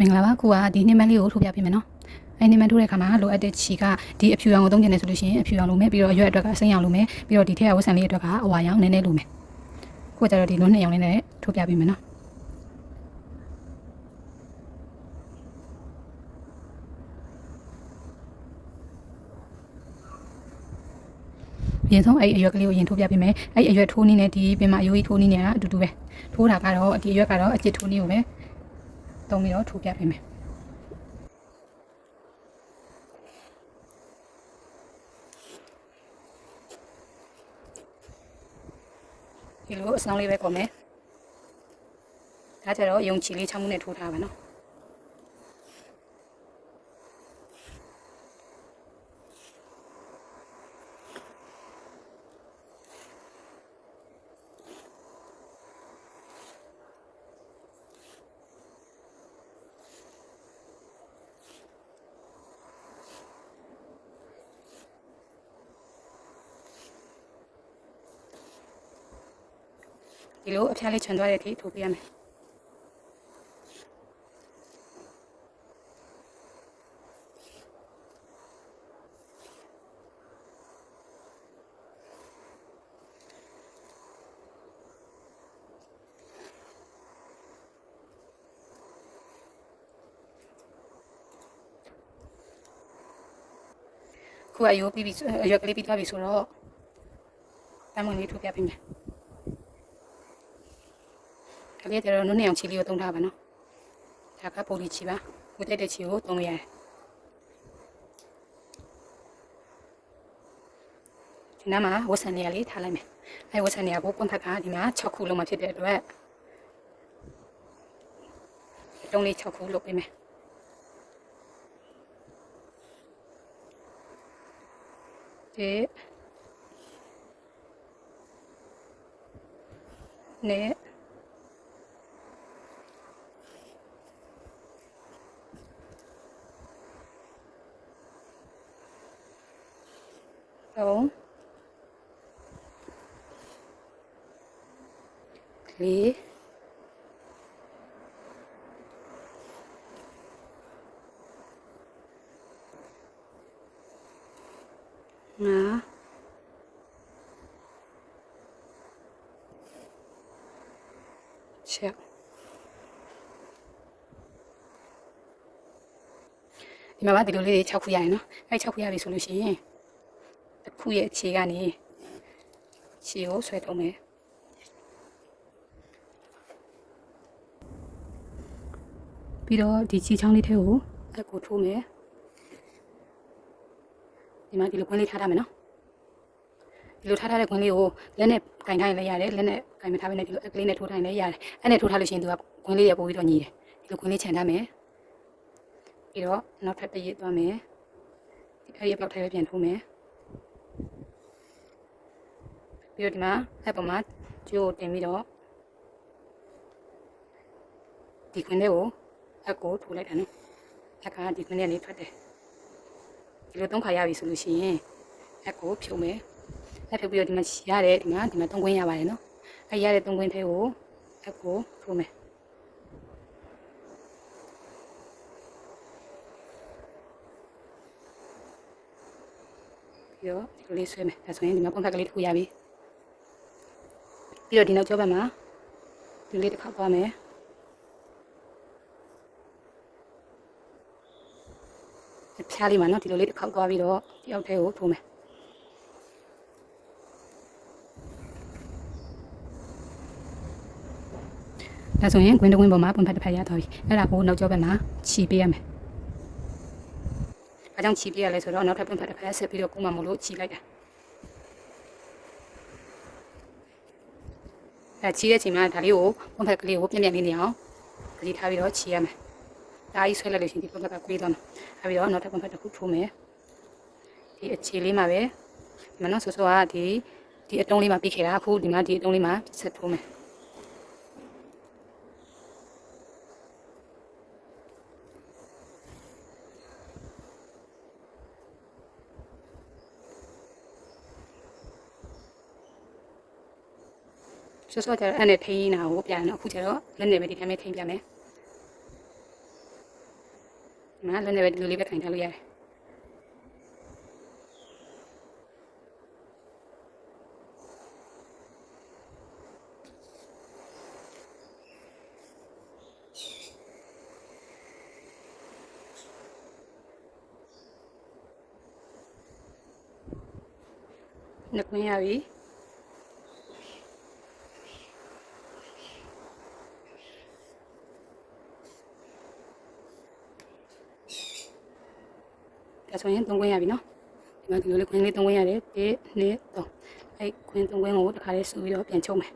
မင်္ဂလာပါကိုကဒီနှိမ့်မန်းလေးကိုထိုးပြပေးမယ်နော်အဲနှိမ့်မန်းထိုးတဲ့အခါမှာလိုအပ်တဲ့ချီကဒီအဖြူရောင်ကိုသုံးကျင်နေဆိုလို့ရှိရင်အဖြူရောင်လိုမယ်ပြီးတော့အရွက်အတွက်ကစိမ့်ရောင်လိုမယ်ပြီးတော့ဒီထက်ကဝတ်ဆန်လေးအတွက်ကအဝါရောင်နည်းနည်းလိုမယ်ကိုကကြတော့ဒီလိုနှစ်ရောင်လေးနဲ့ထိုးပြပေးမယ်နော်အရင်ဆုံးအဲ့အရွက်ကလေးကိုရင်ထိုးပြပေးမယ်အဲ့အရွက်ထိုးနည်းနဲ့ဒီပင်မအယိုးကြီးထိုးနည်းနဲ့ကအတူတူပဲထိုးတာကတော့ဒီအရွက်ကတော့အကျစ်ထိုးနည်းကိုပဲ သုံးပြီးတော့ထိုးပြပေးမယ်ဒီလိုအဆောင်လေးပဲကောမယ်ဒါကြတော့ယုံချီလေးချောင်းမှုနဲ့ထိုးထားပါနော် ဒီလိုအဖျားလေးခြံသွားတဲ့အထိထိုးပြရမယ်ခုအယိုးပြီးပြီအရွက်ကလေးပြီးသွားပြီဆိုတော့တမ်းမွန်လေးထိုးပြပေးမယ် ကလေးကျတော့နုနဲ့အောင်ချီလေးကိုသုံးထားပါနော်ဒါကပိုလီချီပါကိုတက်တဲ့ချီကိုသုံးလို့ရတယ်ဒီနားမှာဝတ်ဆန်နေရလေးထားလိုက်မယ်အဲဝတ်ဆန်နေရကိုပွန်ဖက်ကဒီမှာ6ခုလုံးမှဖြစ်တဲ့အတွက်တုံးလေး6ခုလုပ်ပေးမယ်ဒီနဲ့ သုံးလေးငါချက်ဒီမှာပါဒီလိုလေး6ခုရရင်နော်အဲ6ခုရပြီဆိုလို့ရှိရင်တစ် ခုရဲ့ခြေကနေခြေကိုဆွဲထုတ်မယ်ပြီးတော့ဒီခြေချောင်းလေးထဲကိုအကိုထိုးမယ်ဒီမှာဒီလိုခွင်းလေးထားထားမယ်နော်ဒီလိုထားထားတဲ့ခွင်းလေးကိုလက်နဲ့ကင်ထားရင်လည်းရတယ်လက်နဲ့ကင်မထားဘဲနဲ့ဒီလိုအကလေးနဲ့ထိုးထားရင်လည်းရတယ်အဲ့နဲ့ထိုးထားလို့ရှိရင်သူကခွင်းလေးရပို့ပြီးတော့ညီတယ်ဒီလိုခွင်းလေးခြံထားမယ်ပြီးတော့နောက်ထပ်တစ်ရက်သွားမယ်ဒီအဲ့ဒီအပေါက်ထဲပဲပြန်ထိုးမယ် ပြီးတော့ဒီမှာအဲ့ပေါ်မှာကျိုးတင်ပြီးတော့ဒီခွင်းလေးကိုအကိုထိုးလိုက်တာနော်အကဒီခွင်းလေးကနေထွက်တယ်ဒီလိုသုံးခါရပြီဆိုလို့ရှိရင်အကိုဖြုံမယ်အဖြုတ်ပြီးတော့ဒီမှာရတယ်ဒီမှာဒီမှာသုံးခွင်းရပါတယ်နော်အဲ့ရတဲ့သုံးခွင်းထဲကိုအကိုထိုးမယ် ပြီးတော့ဒီလိုလေးဆွဲမယ်ဒါဆိုရင်ဒီမှာပုံဖက်ကလေးတစ်ခုရပြီပြီးတော့ဒီနောက်ကျောဘက်မှာဒီလေးတစ်ခါသွားမယ်အဖျားလေးမှာနော်ဒီလိုလေးတစ်ခါသွားပြီးတော့တယောက်တည်းကိုထိုးမယ်ဒါဆိုရင် green တဝင်းပေါ်မှာပုံဖက်တစ်ဖက်ရသွားပြီအဲ့ဒါကိုနောက်ကျောဘက်မှာခြီပေးရမယ် ဘာကြောင့်ခြီပေးရလဲဆိုတော့နောက်ထပ်ပုံဖက်တစ်ဖက်ဆက်ပြီးတော့ကုမှမလို့ခြီလိုက်တာအဲချီးတဲ့အချိန်မှာဒါလေးကိုပုံဖက်ကလေးကိုပြင်းပြင်းလေးနေအောင်ကြည့်ထားပြီးတော့ချီးရမယ်။ဒါကြီးဆွဲလိုက်လို့ရှိရင်ဒီပုံဖက်ကကွေးသွားမှာ။အဲပြီးတော့နောက်ထပ်ပုံဖက်တစ်ခုထိုးမယ်။ဒီအခြေလေးမှာပဲမနော်ဆိုဆိုကဒီဒီအတုံးလေးမှာပြီးခဲ့တာအခုဒီမှာဒီအတုံးလေးမှာဆက်ထိုးမယ်။ ဆော့ဆော့ကျတော့အဲ့နဲ့ထိန်းနေတာကိုပြန်တော့အခုကျတော့လက်နဲ့ပဲဒီတိုင်းပဲထိန်းပြမယ်ဒီမှာလက်နဲ့ပဲဒီလိုလေးပဲခိုင်ထားလို့ရတယ်နှစ်ခွင်းရပြီ ဆိုရင်သုံးခွင်းရပြီနော်ဒီမှာဒီလိုလေးခွင်းလေးသုံးခွင်းရတယ်1 2 3အဲ့ခွင်းသုံးခွင်းကိုတစ်ခါလေးစုပြီးတော့ပြန်ချုပ်မယ်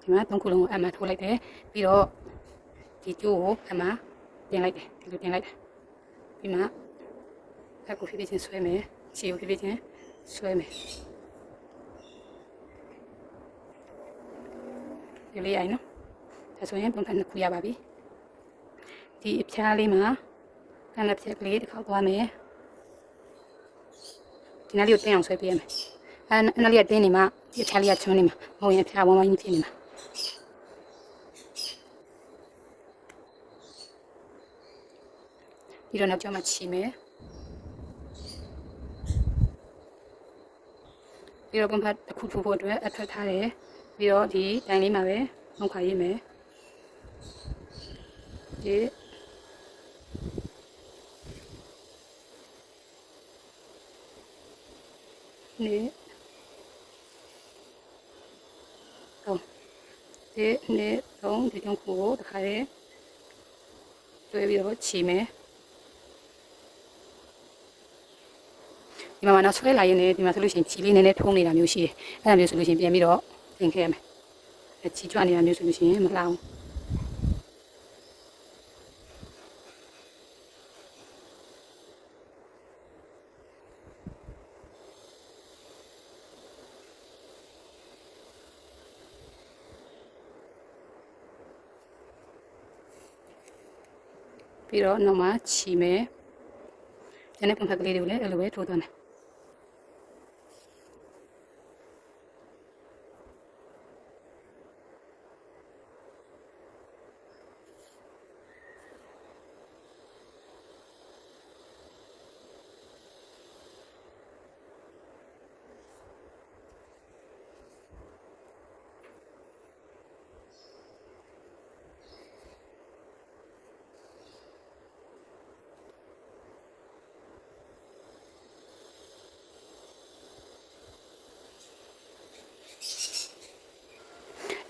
ဒီမှာသုံးခုလုံးကိုအမှထိုးလိုက်တယ်ပြီးတော့ဒီကျိုးကိုအမှပြင်လိုက်တယ်ဒီလိုပြင်လိုက်တယ်ပြီးမှအဲ့ကိုဖြည်းဖြည်းချင်းဆွဲမယ်ခြေကိုဖြည်းဖြည်းချင်းဆွဲမယ်ဒီလေးရိုင်နော်ဒါဆိုရင်ပုံစံနှစ်ခုရပါပြီဒီအဖျားလေးမှာကံလက်ဖြက်ကလေးတစ်ခေါက်သွားမယ် ဒီနားလေးကိုတင်းအောင်ဆွဲပေးရမယ်အဲနားလေးကတင်းနေမှဒီအဖျားလေးကချွန်းနေမှာမဟုတ်ရင်အဖျားဝမ်းဝမ်းကြီးဖြစ်နေမှာပြီးတော့နောက်ကျောင်းမှာချီမယ်ပြီးတော့ပုံဖတ်တစ်ခုထိုးဖို့အတွက်အထွက်ထားတယ်ပြီးတော့ဒီတိုင်လေးမှာပဲငုံခါရေးမယ်ဒီ နေတော့ဒီနေတော့ဒီကြောင့်ကိုတခါလေးတွဲပြီးတော့ချီမယ်ဒီမှာနောက်ဆွဲလာရင်လည်းဒီမှာဆိုလို့ရှိရင်ချီလေးနည်းနည်းထုံးနေတာမျိုးရှိတယ်အဲ့ဒါမျိုးဆိုလို့ရှိရင်ပြန်ပြီးတော့သင်ခဲ့ရမယ်အဲချီကြွနေတာမျိုးဆိုလို့ရှိရင်မလှအောင် ပြီးတော့နောက်မှချီမယ်။ကျန်တဲ့ပုံဖက်ကလေးတွေကိုလည်းအဲ့လိုပဲထိုးသွားမယ်။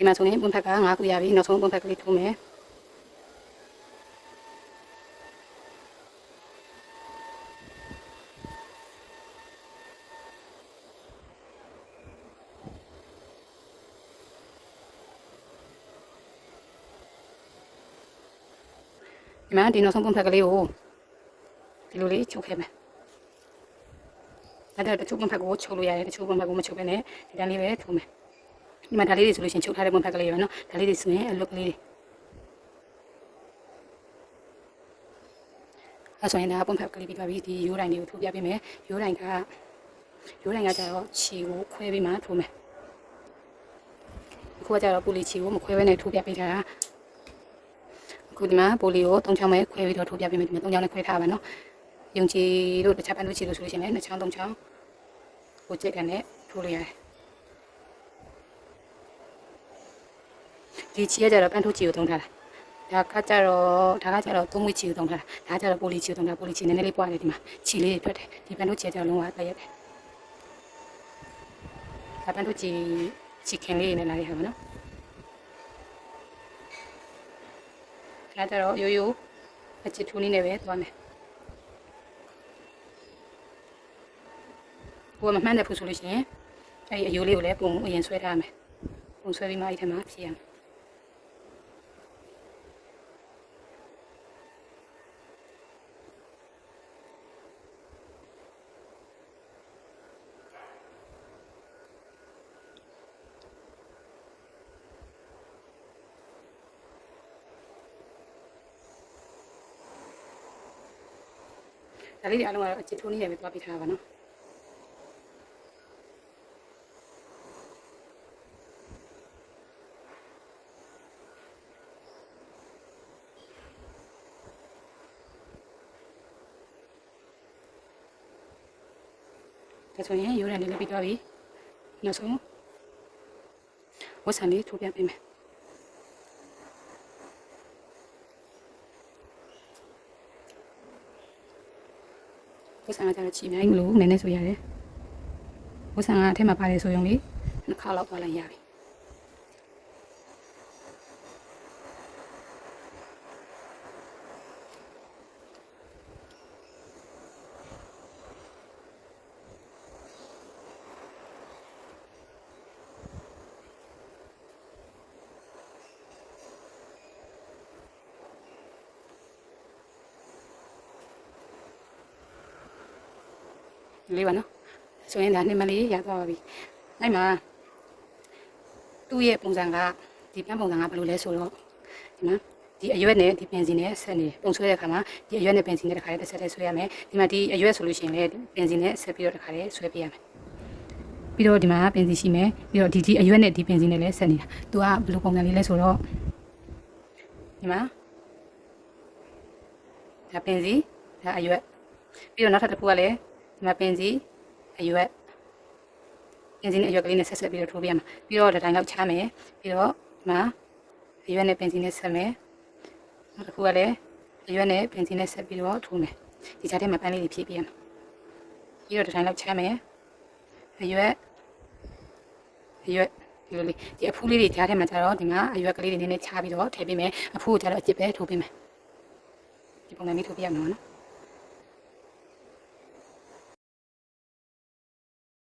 ဒီမှာဆိုရင်ပုံဖက်က9ခုရပြီနောက်ဆုံးပုံဖက်ကလေးထိုးမယ်ဒီမှာဒီနောက်ဆုံးပုံဖက်ကလေးကိုဒီလိုလေးချုပ်ခဲ့မယ်ဒါတော့တချို့ပုံဖက်ကိုချုပ်လို့ရတယ်တချို့ပုံဖက်ကိုမချုပ်ဘဲနဲ့ဒီတန်းလေးပဲထိုးမယ် ဒီမှာဒါလေးတွေဆိုလို့ရှိရင်ချုပ်ထားတဲ့ဝင်ဖက်ကလေးပဲနော်ဒါလေးတွေဆိုရင်အလုတ်ကလေးတွေအဲဆိုရင်ဒါပုံဖက်ကလေးပြီးပါပြီဒီရိုးတိုင်းလေးကိုထိုးပြပေးမယ်ရိုးတိုင်းကရိုးတိုင်းကကြတော့ခြေကိုခွဲပြီးမှထိုးမယ်ခုကကြတော့ပူလီခြေကိုမခွဲဘဲနဲ့ထိုးပြပေးထားတာအခုဒီမှာပူလီကို၃ချောင်းပဲခွဲပြီးတော့ထိုးပြပေးမယ်ဒီမှာ၃ချောင်းနဲ့ခွဲထားပါနော်ယုံကြည်တို့တခြားပန်းတို့ခြေလို့ဆိုလို့ရှိရင်လည်း၂ချောင်း၃ချောင်းကိုကြိတ်တယ်နဲ့ထိုးလိုက်ရတယ် ဒီချီကကြတော့ပန်းထိုးချီကိုသုံးထားတာဒါကကြတော့ဒါကကြတော့သုံးမွေးချီကိုသုံးထားတာဒါကကြတော့ပိုလီချီကိုသုံးထားပိုလီချီနည်းနည်းလေးပွားတယ်ဒီမှာချီလေးတွေထွက်တယ်ဒီပန်းထိုးချီကကြတော့လုံးဝတရက်တယ်ဒါပန်းထိုးချီချီခင်လေးနဲ့လာရဟာမနော်ဒါကြတော့ရိုးရိုးအချစ်ထိုးနည်းနဲ့ပဲသွားမယ်ဘိုးကမမှန်းတဲ့ဖူဆိုလို့ရှိရင်အဲ့ဒီအယိုးလေးကိုလည်းပုံအရင်ဆွဲထားမယ်ပုံဆွဲပြီးမှအဲ့ဒီထဲမှာဖြည့်ရမယ် ဒါလေးတွေအားလုံးကတော့အချစ်ထိုးနည်းနဲ့ပဲသွားပေးထားတာပါနော်ဒါဆိုရင်ရိုးရံလေးလည်းပြီးသွားပြီနောက်ဆုံးဝတ်ဆံလေးထိုးပြပေးမယ် ဝတ်ဆန်ကကျတော့ချီအများကြီးမလို့နည်းနည်းဆိုရတယ်ဝတ်ဆန်ကအထက်မှာပါတယ်ဆိုရင်လေနှစ်ခါလောက်သွားလိုက်ရပြီ လေးပါနော်ဆိုရင်ဒါနှစ်မလေးရသွားပါပြီအဲ့မှာသူ့ရဲ့ပုံစံကဒီပြန်ပုံစံကဘယ်လိုလဲဆိုတော့ဒီမှာဒီအရွက်နဲ့ဒီပင်စီနဲ့ဆက်နေတယ်ပုံဆွဲတဲ့အခါမှာဒီအရွက်နဲ့ပင်စီနဲ့တစ်ခါတည်းတစ်ဆက်တည်းဆွဲရမယ်ဒီမှာဒီအရွက်ဆိုလို့ရှိရင်လည်းပင်စီနဲ့ဆက်ပြီးတော့တစ်ခါတည်းဆွဲပေးရမယ်ပြီးတော့ဒီမှာပင်စီရှိမယ်ပြီးတော့ဒီဒီအရွက်နဲ့ဒီပင်စီနဲ့လည်းဆက်နေတာသူကဘယ်လိုပုံစံလေးလဲဆိုတော့ဒီမှာဒါပင်စီဒါအရွက်ပြီးတော့နောက်ထပ်တစ်ခုကလည်း ဒီမှာပင်စီအရွက်ပင်စီနဲ့အရွက်ကလေးနဲ့ဆက်ဆက်ပြီးတော့ထိုးပြရမှာပြီးတော့တစ်တိုင်းလောက်ချားမယ်ပြီးတော့ဒီမှာအရွက်နဲ့ပင်စီနဲ့ဆက်မယ်နောက်တစ်ခုကလည်းအရွက်နဲ့ပင်စီနဲ့ဆက်ပြီးတော့ထိုးမယ်ဒီကြားထဲမှာပန်းလေးတွေဖြည့်ပြရမှာပြီးတော့တစ်တိုင်းလောက်ချားမယ်အရွက်အရွက်ဒီလိုလေးဒီအဖူးလေးတွေကြားထဲမှာကျတော့ဒီမှာအရွက်ကလေးတွေနည်းနည်းချားပြီးတော့ထည့်ပေးမယ်အဖူးကိုကျတော့အကျစ်ပဲထိုးပေးမယ်ဒီပုံစံလေးထိုးပြရမှာနော်